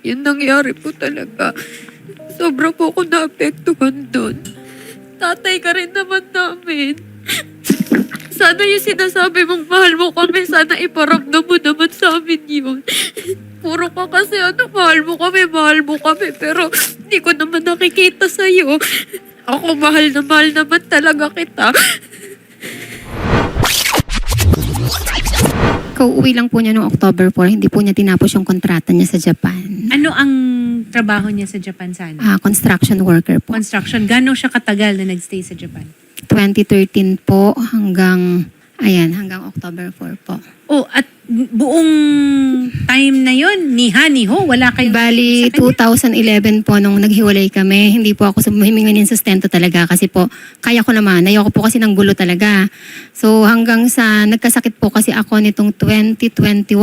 Yung nangyari po talaga. Sobra po ako naapektuhan doon. Tatay ka rin naman namin. Sana yung sinasabi mong mahal mo kami, sana iparamdam mo naman sa amin yun. Puro ka kasi ano, mahal mo kami, mahal mo kami, pero hindi ko naman nakikita sa'yo. Ako mahal na mahal naman talaga kita. Kauuwi lang po niya noong October 4, hindi po niya tinapos yung kontrata niya sa Japan. Ano ang trabaho niya sa Japan sana? Ah, construction worker po. Construction. Gano'n siya katagal na nagstay sa Japan? 2013 po hanggang, ayan, hanggang October 4 po. Oh, at buong time na yon ni ha, ni ho, wala kayong Bali, sa kanya? 2011 po nung naghiwalay kami, hindi po ako humihingi ng sustento talaga kasi po, kaya ko naman, ayoko po kasi ng gulo talaga. So hanggang sa, nagkasakit po kasi ako nitong 2021,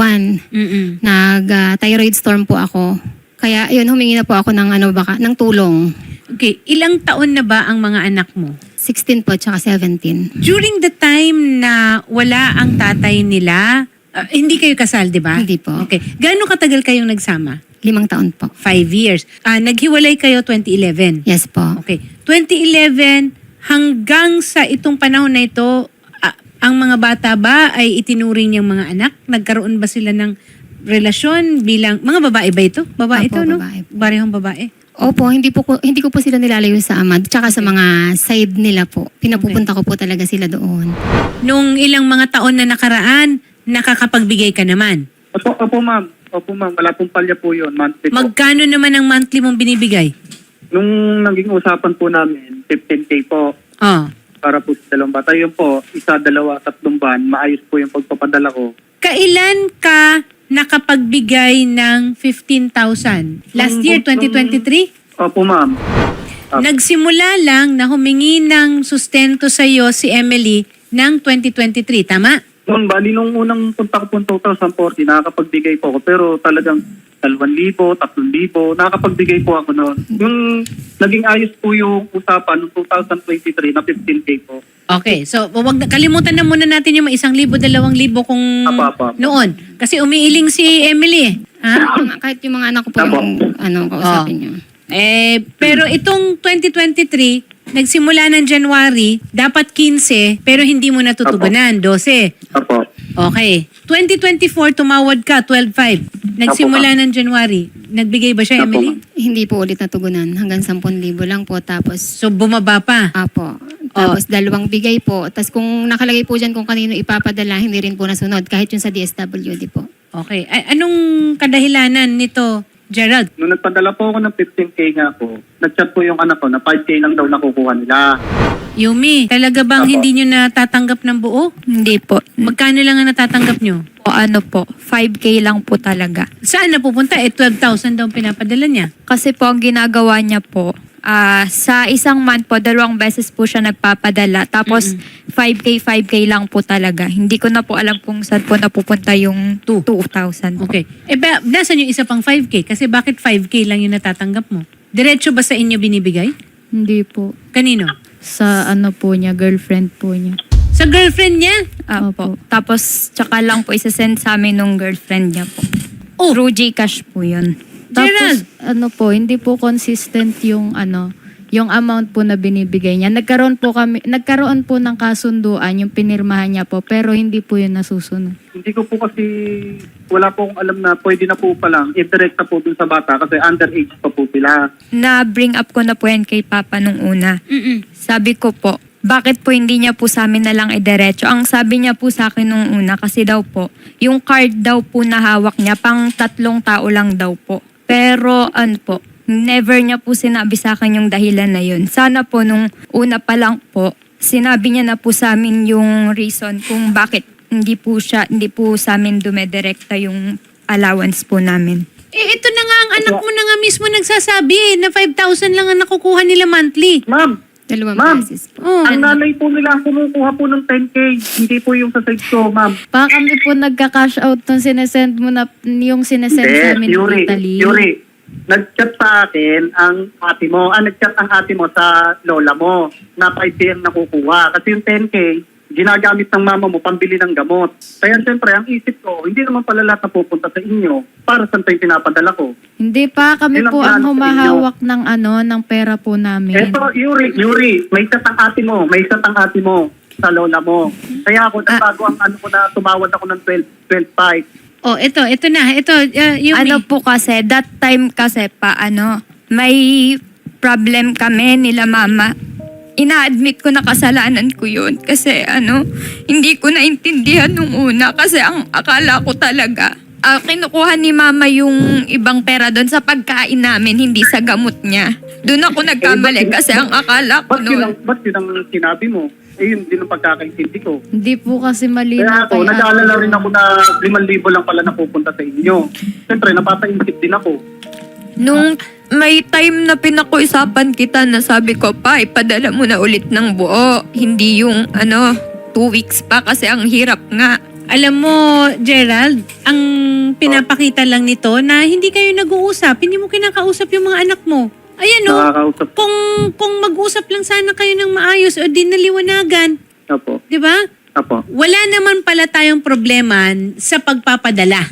Mm-mm. nag-thyroid storm po ako. Kaya yun, humingi na po ako ng, ano, baka, ng tulong. Okay, ilang taon na ba ang mga anak mo? 16 po, tsaka 17. During the time na wala ang tatay nila, ah, hindi kayo kasal, di ba? Hindi po. Okay. Gaano katagal kayong nagsama? Limang taon po. Five years. Ah, naghiwalay kayo 2011. Yes po. Okay. 2011 hanggang sa itong panahon na ito, ah, ang mga bata ba ay itinuring niyang mga anak? Nagkaroon ba sila ng relasyon bilang mga babae ba ito? Babae ito, Apo, no? babae. Barehong babae. Opo, hindi po ko, hindi ko po sila nilalayo sa amad. Tsaka sa mga side nila po. Pinapupunta ko po talaga sila doon. Nung ilang mga taon na nakaraan, nakakapagbigay ka naman. Opo, opo ma'am. Opo ma'am, wala pong palya po yun. Monthly po. Magkano naman ang monthly mong binibigay? Nung naging usapan po namin, 15K po Oh. para po sa dalawang bata. Yun po, isa, dalawa, tatlong ban. Maayos po yung pagpapadala ko. Kailan ka nakapagbigay ng 15,000? Last year, 2023? Opo ma'am. Opo. Nagsimula lang na humingi ng sustento sa iyo si Emily ng 2023, tama? Noon, bali nung unang punta ko po 2040, nakakapagbigay po ako. Pero talagang 2,000, 3,000, nakakapagbigay po ako noon. Yung naging ayos po yung usapan noong 2023 na 15K po. Okay, so wag na, kalimutan na muna natin yung isang libo, dalawang libo kung Apa, apa, noon. Kasi umiiling si Emily. eh. Ha? Kahit yung mga anak ko po Apo. yung ano, kausapin niyo. Eh, pero itong 2023, nagsimula ng January, dapat 15, pero hindi mo natutugunan, 12. Opo. Okay. 2024, tumawad ka, 12.5. Nagsimula ng January. Nagbigay ba siya, Apo, Emily? Hindi po ulit natugunan. Hanggang 10,000 lang po. Tapos, So, bumaba pa. apo. Tapos dalawang bigay po. Tapos kung nakalagay po dyan kung kanino ipapadala, hindi rin po nasunod. Kahit yung sa DSWD po. Okay. Ay, anong kadahilanan nito, Gerald? Nung nagpadala po ako ng 15K nga po, nag-chat po yung anak ko na 5K lang daw nakukuha nila. Yumi, talaga bang Apo. hindi nyo natatanggap ng buo? Hindi po. Magkano lang ang natatanggap nyo? O ano po, 5K lang po talaga. Saan na pupunta? Eh, 12,000 daw ang pinapadala niya. Kasi po ang ginagawa niya po, ah, sa isang month po, dalawang beses po siya nagpapadala. Tapos 5K, 5K lang po talaga. Hindi ko na po alam kung saan po napupunta yung Two. 2,000 po. Okay. Eh, ba, nasan yung isa pang 5K? Kasi bakit 5K lang yung natatanggap mo? Diretso ba sa inyo binibigay? Hindi po. Kanino? Sa ano po niya, girlfriend po niya. Sa girlfriend niya? Ah, Opo. po. Tapos, tsaka lang po isasend sa amin nung girlfriend niya po. Oh. Through Gcash po yun. Gerald! Tapos ano po, hindi po consistent yung ano, yung amount po na binibigay niya. Nagkaroon po kami, nagkaroon po ng kasunduan yung pinirmahan niya po, pero hindi po yun nasusunod. Hindi ko po kasi, wala po akong alam na pwede na po palang i-direct na po dun sa bata kasi underage pa po sila. Na-bring up ko na po yan kay Papa nung una. Mm-mm. Sabi ko po, bakit po hindi niya po sa amin na lang idiretso? Ang sabi niya po sa akin nung una, kasi daw po, yung card daw po na hawak niya, pang tatlong tao lang daw po. Pero ano po, never niya po sinabi sa akin yung dahilan na yun. Sana po nung una pa lang po, sinabi niya na po sa amin yung reason kung bakit hindi po siya, hindi po sa amin dumedirekta yung allowance po namin. Eh, ito na nga ang anak mo na nga mismo nagsasabi eh, na 5,000 lang ang nakukuha nila monthly. Ma'am, Dalawang Ma'am. beses po. Oh, ang nanay po nila kumukuha po ng 10K, hindi po yung sa side ko, ma'am. Baka kami po nagka-cash out nung sinesend mo na, yung sinesend sa amin Yuri, ng Italy. Yuri, nag-chat sa akin ang ate mo, ah, nag-chat ang ate mo sa lola mo na 5K ang nakukuha. Kasi yung 10K, ginagamit ng mama mo pambili ng gamot. Kaya siyempre, ang isip ko, hindi naman pala lahat na pupunta sa inyo para saan pa yung pinapadala ko. Hindi pa, kami Yun ang po plano ang sa humahawak ng ano, ng pera po namin. Eto, Yuri, Yuri, may isat ang ate mo, may isat ang ate mo sa lola mo. Kaya ako, nagbago ang ano ko na tumawad ako ng 12, 12.5. Oh, ito, ito na. Ito, uh, Yumi. Ano po kasi, that time kasi pa, ano, may problem kami nila mama. Ina-admit ko na kasalanan ko yun. Kasi ano, hindi ko naintindihan nung una. Kasi ang akala ko talaga, ah, kinukuha ni mama yung ibang pera doon sa pagkain namin, hindi sa gamot niya. Doon ako nagkamali kasi ang akala ko noon. ba't yun ang sinabi mo? Eh, yun din ang pagkakaintindi ko. Hindi po kasi Kaya malinaw ako, kay nag-aalala rin ako na 5,000 lang pala napupunta sa inyo. Siyempre, napapaisip din ako. Nung may time na pinakuisapan kita na sabi ko pa, ipadala mo na ulit ng buo. Hindi yung ano, two weeks pa kasi ang hirap nga. Alam mo, Gerald, ang pinapakita lang nito na hindi kayo nag-uusap, hindi mo kinakausap yung mga anak mo. Ayan o, Nakakausap kung, kung mag-usap lang sana kayo ng maayos o di naliwanagan, Apo. di ba? Apo. Wala naman pala tayong problema sa pagpapadala.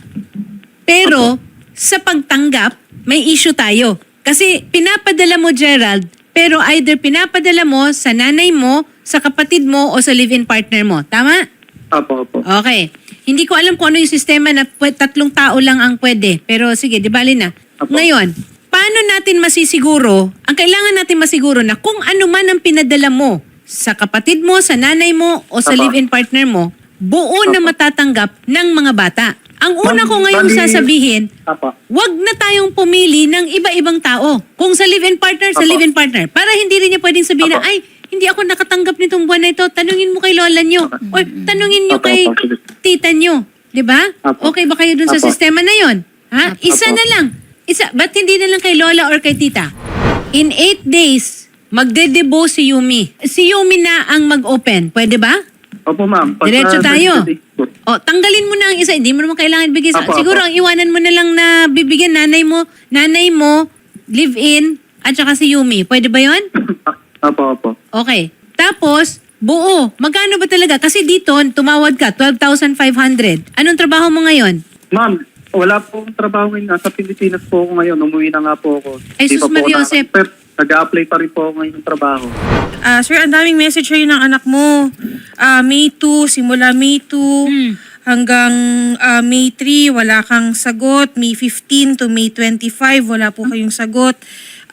Pero sa pagtanggap, may issue tayo. Kasi pinapadala mo, Gerald, pero either pinapadala mo sa nanay mo, sa kapatid mo, o sa live-in partner mo. Tama? Apo, apo. Okay. Hindi ko alam kung ano yung sistema na pwe- tatlong tao lang ang pwede. Pero sige, di bali na. Apo. Ngayon, paano natin masisiguro, ang kailangan natin masiguro na kung ano man ang pinadala mo sa kapatid mo, sa nanay mo, o sa Apo. live-in partner mo, buo na matatanggap ng mga bata. Ang una ko ngayong bali- sasabihin, wag na tayong pumili ng iba-ibang tao. Kung sa live-in partner, sa live-in partner. Para hindi rin niya pwedeng sabihin na, ay, hindi ako nakatanggap nitong buwan na ito. Tanungin mo kay lola nyo. O tanungin nyo kay tita nyo. Di ba? Okay ba kayo dun sa sistema na yon? Ha? Isa na lang. Isa. Ba't hindi na lang kay lola or kay tita? In eight days, magdedebo si Yumi. Si Yumi na ang mag-open. Pwede ba? Opo, ma'am. Diretso tayo. O, tanggalin mo na ang isa. Hindi mo naman kailangan bigay sa... Apo, Siguro apo. ang iwanan mo na lang na bibigyan nanay mo, nanay mo, live-in, at saka si Yumi. Pwede ba yon? Apo, apo. Okay. Tapos, buo. Magkano ba talaga? Kasi dito, tumawad ka, 12,500. Anong trabaho mo ngayon? Ma'am, wala po akong trabaho ngayon. Nasa Pilipinas po ako ngayon. Umuwi na nga po ako. Ay, Di sus pa po Maria ako Josep. Nag-a-apply pa rin po ako ngayon ng trabaho. Ah, sir, ang daming message sa'yo ng anak mo. Ah, May 2, simula May 2 Hmm. hanggang ah, May 3, wala kang sagot. May 15 to May 25, wala po kayong sagot.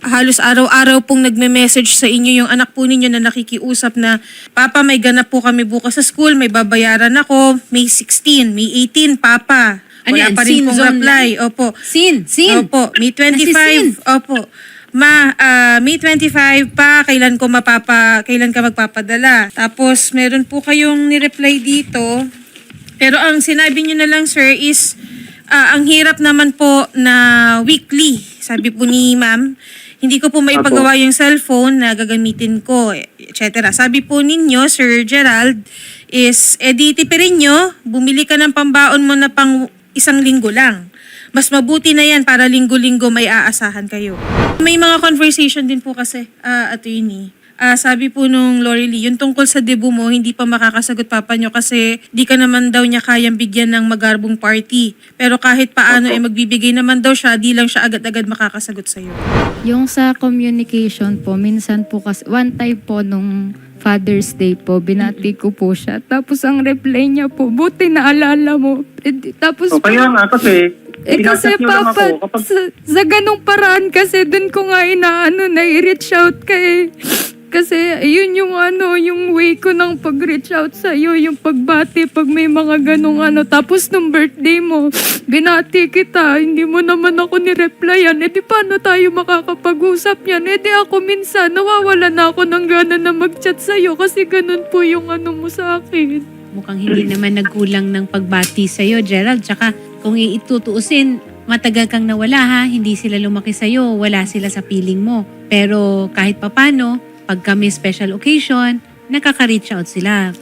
Halos araw-araw pong nagme-message sa inyo yung anak po ninyo na nakikiusap na, Papa, may ganap po kami bukas sa school, may babayaran ako. May 16, May 18, Papa. Ano Wala yan, pa sin rin pong zone reply. Opo. Sin, sin. Opo, May Nasi 25. Opo. Ma, ah, May 25 pa, kailan ko mapapa, kailan ka magpapadala? Tapos, meron po kayong ni-reply dito. Pero ang sinabi niyo na lang, sir, is ah, ang hirap naman po na weekly. Sabi po ni ma'am, hindi ko po maipagawa yung cellphone na gagamitin ko, etc. Sabi po ninyo, Sir Gerald, is edi tipirin nyo, bumili ka ng pambaon mo na pang isang linggo lang. Mas mabuti na yan para linggo-linggo may aasahan kayo. May mga conversation din po kasi, ah, attorney. Ah, sabi po nung Lori Lee, yung tungkol sa debo mo, hindi pa makakasagot papa nyo kasi di ka naman daw niya kayang bigyan ng magarbong party. Pero kahit paano, eh, magbibigay naman daw siya, di lang siya agad-agad makakasagot sa'yo. Yung sa communication po, minsan po kasi, one time po nung Father's Day po, binati ko po siya. Tapos ang reply niya po, buti naalala mo. Eh, di- tapos So, kaya nga kasi, Eh kasi niyo lang papa, ako kapag sa, sa ganong paraan kasi dun ko nga inaano, na-reach out ka eh. Kasi yun yung ano, yung way ko ng pag-reach out sa iyo, yung pagbati pag may mga ganong ano. Tapos nung birthday mo, binati kita, hindi mo naman ako ni-replyan. Eh di paano tayo makakapag-usap yan? Eh di ako minsan, nawawala na ako ng gana na mag-chat sa iyo kasi ganun po yung ano mo sa akin. Mukhang hindi naman nagkulang ng pagbati sa'yo, Gerald. Tsaka kung itutuusin, matagal kang nawala ha, hindi sila lumaki sa'yo, wala sila sa piling mo. Pero kahit papano, pag kami special occasion, nakaka-reach out sila.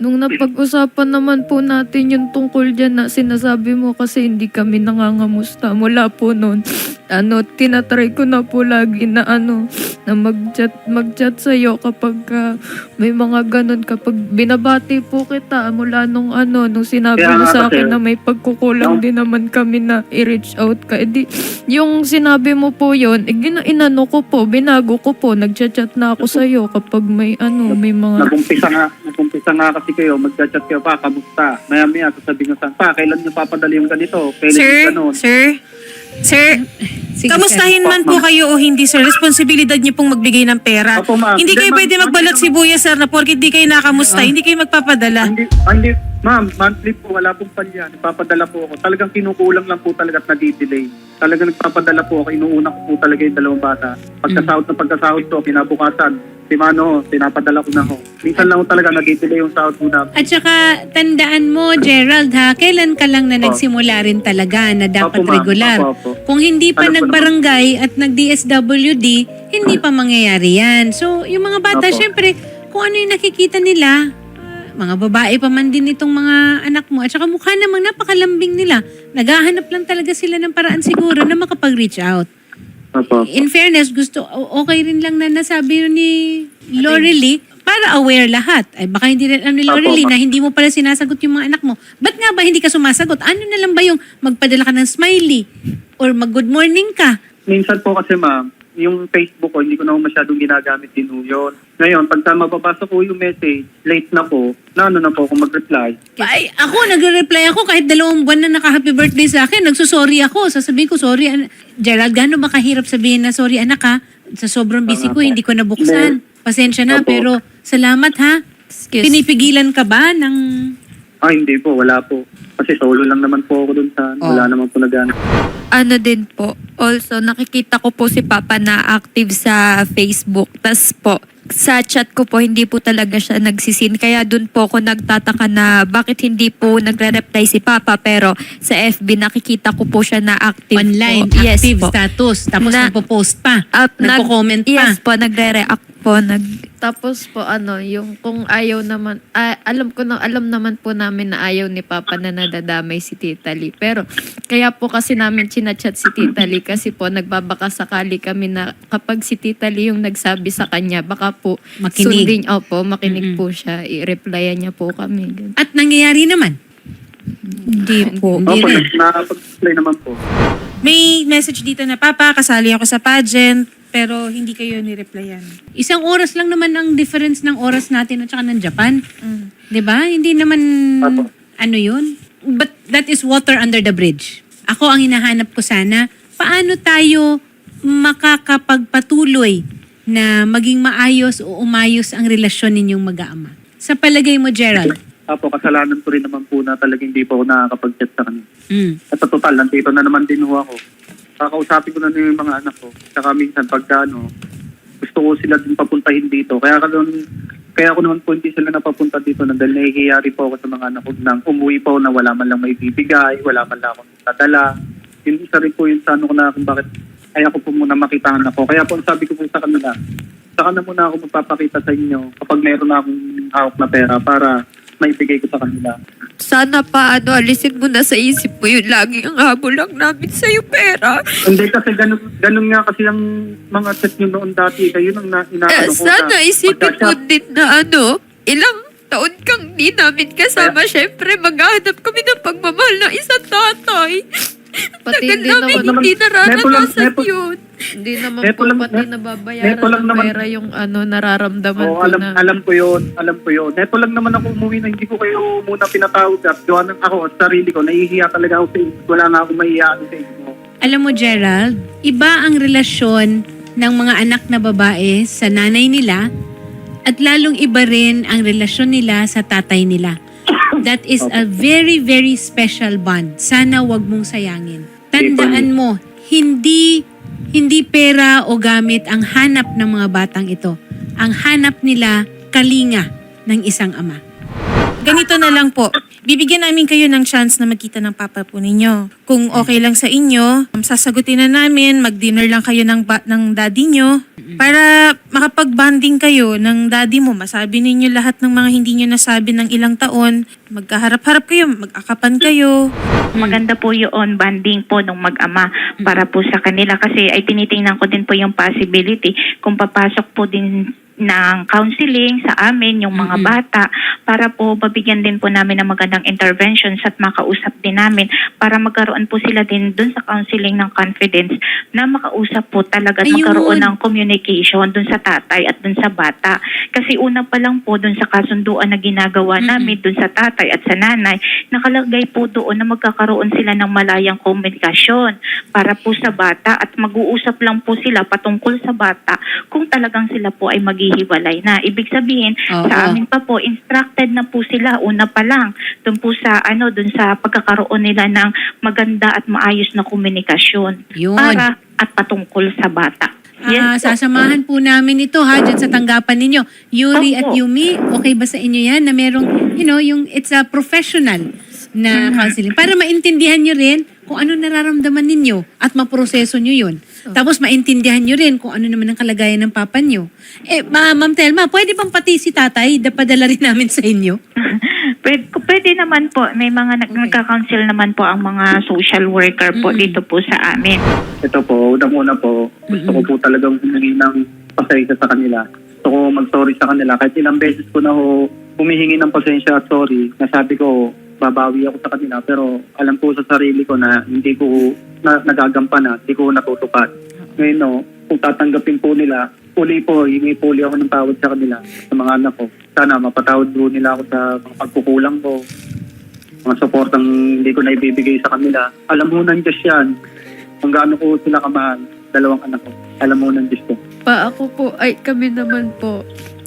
Nung napag-usapan naman po natin yung tungkol dyan na sinasabi mo kasi hindi kami nangangamusta mula po noon. ano, tinatry ko na po lagi na ano, na mag-chat, mag-chat sa'yo kapag ah, may mga ganun, kapag binabati po kita mula nung ano, nung sinabi Kaya mo nga sa kasi, akin na may pagkukulang din naman kami na i-reach out ka. Eh di, yung sinabi mo po yon eh, gina- inano ko po, binago ko po, nagchat-chat na ako sa'yo kapag may ano, may mga... Nagumpisa nga, nagumpisa nga kasi kayo, magchat-chat kayo pa, kamusta? Maya-maya, sasabihin ko saan, pa, kailan nyo papadali yung ganito? Kailan Sir, yung ganun? sir, sir, Sige, kamustahin man po kayo o hindi, sir. Responsibilidad niyo pong magbigay ng pera. Opo, ma'am. Hindi Hindi, kayo ma'am. pwede magbalat sibuyas, sir, na porkit di kayo nakamusta, hindi kayo magpapadala. Hindi, hindi, ma'am, monthly po, wala pong palya. Nagpapadala po ako. Talagang kinukulang lang po talaga at nadi-delay. Talagang nagpapadala po ako. Inuuna ko po talaga yung dalawang bata. Pagkasahod na pagkasahod ko, kinabukasan, si Mano, pinapadala ko na ho. Minsan lang ho talaga nadi-delay yung sahod ko na. At saka, tandaan mo, Gerald, ha, kailan ka lang na Opo. nagsimula rin talaga na dapat Opo, ma'am. regular. Opo, opo. Kung hindi pa Alam ko nagbarangay at nag-DSWD, hindi pa mangyayari yan. So, yung mga bata, Opo. syempre, kung ano yung nakikita nila, ah, mga babae pa man din itong mga anak mo. At saka mukha namang napakalambing nila. Naghahanap lang talaga sila ng paraan siguro na makapag-reach out. Opo. In fairness, gusto okay rin lang na nasabi ni Lorely para aware lahat. Ay baka hindi rin alam ni Lorely Opo. na hindi mo pala sinasagot yung mga anak mo. Ba't nga ba hindi ka sumasagot? Ano na lang ba yung magpadala ka ng smiley? Or mag-good morning ka? Minsan po kasi ma'am, yung Facebook ko, hindi ko na masyadong ginagamit din ho yun. Ngayon, pagka mababasa ko yung message, late na po, na ano na po ako mag-reply. Ay, ako, nagre-reply ako kahit dalawang buwan na naka-happy birthday sa akin. Nagsusorry ako. Sasabihin ko, sorry. an- Gerald, gaano ba kahirap sabihin na sorry anak ha? Sa sobrang busy ko, hindi ko nabuksan. Pasensya na, Opo. pero salamat ha. Excuse Pinipigilan ka ba ng Ah, hindi po, wala po. Kasi solo lang naman po ako dun sa, wala naman po nagana. ano din po, also nakikita ko po si Papa na active sa Facebook. Tas po, sa chat ko po, hindi po talaga siya nagsisin. Kaya dun po ako nagtataka na bakit hindi po nagre-reply si Papa. Pero sa FB, nakikita ko po siya na active online, po. Yes active po. status, tapos Na- nagpo-post pa, At nag- nagpo-comment pa. Yes po, nagre-react po. Nag, Tapos po ano, yung kung ayaw naman, ah, alam ko na, alam naman po namin na ayaw ni Papa na nadadamay si Tita Lee. Pero kaya po kasi namin chinachat si Tita Lee kasi po nagbabaka sakali kami na kapag si Tita Lee yung nagsabi sa kanya, baka po Makinig. sundin, opo, makinig po siya, i-replyan niya po kami. Ganun. At nangyayari naman. Hindi po. Hindi Opo, rin. nakapag-reply naman po. May message dito na, Papa, kasali ako sa pageant, pero hindi kayo ni-replyan. Isang oras lang naman ang difference ng oras natin at saka ng Japan. Mm. 'Di ba? Hindi naman Apo. ano 'yun. But that is water under the bridge. Ako ang hinahanap ko sana, paano tayo makakapagpatuloy na maging maayos o umayos ang relasyon ninyong mag-aama. Sa palagay mo, Gerald? Apo, kasalanan ko rin naman po na talagang hindi po ako nakakapag-chat sa kanya. Mm. At sa total, nandito na naman din ho ako. Kakausapin ko na din yung mga anak ko. Tsaka minsan pagka ano, gusto ko sila din papuntahin dito. Kaya ka doon, kaya ako naman po hindi sila napapunta dito na dahil nahihiya rin po ako sa mga anak ko nang umuwi po na wala man lang may bibigay, wala man lang akong dadala. Yun isa rin po yung sa ano ko na kung bakit ayaw ko po muna makita ang anak ko. Kaya po sabi ko po sa kanila, saka na muna ako magpapakita sa inyo kapag meron na akong hawak na pera para maibigay ko sa kanila. Sana pa ano, alisin mo na sa isip mo yun. Lagi ang habol lang namin sa'yo pera. Hindi kasi ganun, ganun nga kasi ang mga chat nyo noon dati. Kayo nang na, Eh, inaano ko sana na isipin mo din na ano, ilang taon kang di namin kasama. Siyempre, maghahanap kami ng pagmamahal ng isang tatay. Pati Tagal hindi namin naman- hindi Neto nararanasan neto- yun. Hindi naman Neto po lang- pati net- nababayaran neto lang ng naman- pera yung ano nararamdaman Oo, ko alam, na. alam ko yun. Alam ko yun. Neto lang naman ako umuwi na hindi ko kayo muna pinatawag at gawa ng ako at sarili ko. Nahihiya talaga ako sa inyo. Wala nga akong mahihiyain sa inyo. Alam mo, Gerald, iba ang relasyon ng mga anak na babae sa nanay nila at lalong iba rin ang relasyon nila sa tatay nila. That is a very, very special bond. Sana wag mong sayangin. Tandaan mo, hindi hindi pera o gamit ang hanap ng mga batang ito. Ang hanap nila, kalinga ng isang ama. Ganito na lang po. Bibigyan namin kayo ng chance na magkita ng papa po ninyo. Kung okay lang sa inyo, um, sasagutin na namin, mag-dinner lang kayo ng, ba- ng daddy nyo. Para makapag-bonding kayo ng daddy mo, masabi ninyo lahat ng mga hindi nyo nasabi ng ilang taon, magkaharap-harap kayo, mag-akapan kayo. Maganda po yung banding po ng mag-ama para po sa kanila kasi ay tinitingnan ko din po yung possibility kung papasok po din ng counseling sa amin yung mga bata para po mabigyan din po namin ng magandang interventions at makausap din namin para magkaroon po sila din dun sa counseling ng confidence na makausap po talaga at Ayun. magkaroon ng communication dun sa tatay at dun sa bata. Kasi una pa lang po dun sa kasunduan na ginagawa namin dun sa tatay at sa nanay, nakalagay po doon na magkakaroon sila ng malayang komunikasyon para po sa bata at mag-uusap lang po sila patungkol sa bata kung talagang sila po ay maghihiwalay na. Ibig sabihin, Oo. sa amin pa po, instructed na po sila una pa lang dun po sa, ano, dun sa pagkakaroon nila ng maganda at maayos na komunikasyon Yun. para at patungkol sa bata. Ah, po. sasamahan po namin ito ha dyan sa tanggapan ninyo. Yuri at Opo. Yumi, okay ba sa inyo yan na merong, you know, yung it's a professional na counseling para maintindihan nyo rin kung ano nararamdaman ninyo at maproseso nyo yun. Tapos maintindihan nyo rin kung ano naman ang kalagayan ng papa nyo. Eh, ma Ma'am Telma, pwede bang pati si tatay dapadala rin namin sa inyo? Pwede, pwede naman po, may mga nag, nagka-counsel naman po ang mga social worker po dito po sa amin. Ito po, unang-una po, gusto ko po talagang humingi ng pasensya sa kanila. Gusto ko mag-sorry sa kanila. Kahit ilang beses ko na ho humihingi ng pasensya at sorry, nasabi ko, babawi ako sa kanila. Pero alam ko sa sarili ko na hindi ko na, nagagampan na, hindi ko natutupad. Ngayon no, kung tatanggapin po nila, uli po, hingi po ako ng tawad sa kanila, sa mga anak ko. Sana mapatawad po nila ako sa mga pagkukulang ko, mga supportang hindi ko na ibibigay sa kanila. Alam mo ng Diyos yan, kung gaano ko sila kamahal, dalawang anak ko. Alam mo ng Diyos ko. Pa ako po, ay kami naman po,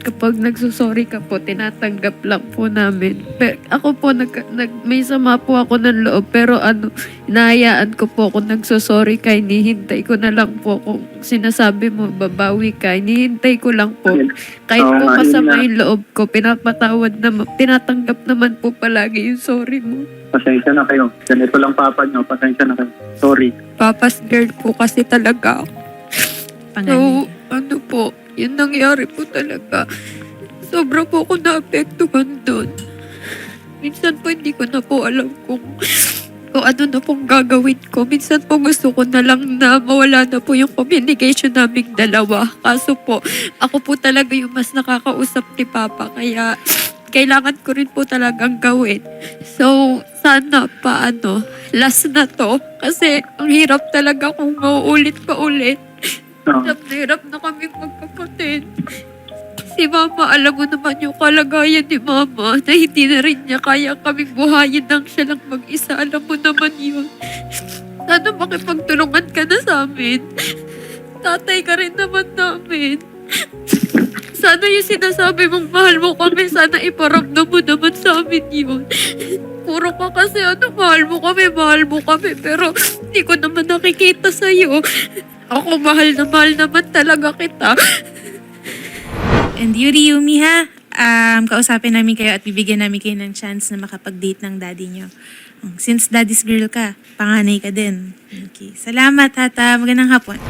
kapag nagsusorry ka po, tinatanggap lang po namin. Pero ako po, nag, nag, may sama po ako ng loob, pero ano, hinahayaan ko po kung nagsusorry ka, hinihintay ko na lang po kung sinasabi mo, babawi ka, hinihintay ko lang po. Kahit po masama yung loob ko, pinapatawad naman, tinatanggap naman po palagi yung sorry mo. Pasensya na kayo. Ganito lang papa nyo, pasensya na kayo. Sorry. Papa's girl po kasi talaga ako. So, ano po, yun nangyari po talaga. Sobra po ako naapektuhan doon. Minsan po hindi ko na po alam kung kung ano na pong gagawin ko. Minsan po gusto ko na lang na mawala na po yung communication naming dalawa. Kaso po, ako po talaga yung mas nakakausap ni Papa. Kaya kailangan ko rin po talagang gawin. So, sana pa ano, last na to. Kasi ang hirap talaga kung mauulit pa ulit. Hirap na hirap na kami magkapatid. Si Mama, alam mo naman yung kalagayan ni Mama na hindi na rin niya kaya kaming buhayin nang siya lang mag-isa. Alam mo naman yun. Sana makipagtulungan ka na sa amin. Tatay ka rin naman namin. Sana yung sinasabi mong mahal mo kami, sana iparamdam mo naman sa amin yun. Puro ka kasi ano, mahal mo kami, mahal mo kami, pero hindi ko naman nakikita sa'yo. Ako mahal na mahal naman talaga kita. And Yuri Yumi ha, um, kausapin namin kayo at bibigyan namin kayo ng chance na makapag-date ng daddy nyo. Since daddy's girl ka, panganay ka din. Okay. Salamat, Tata. Magandang hapon.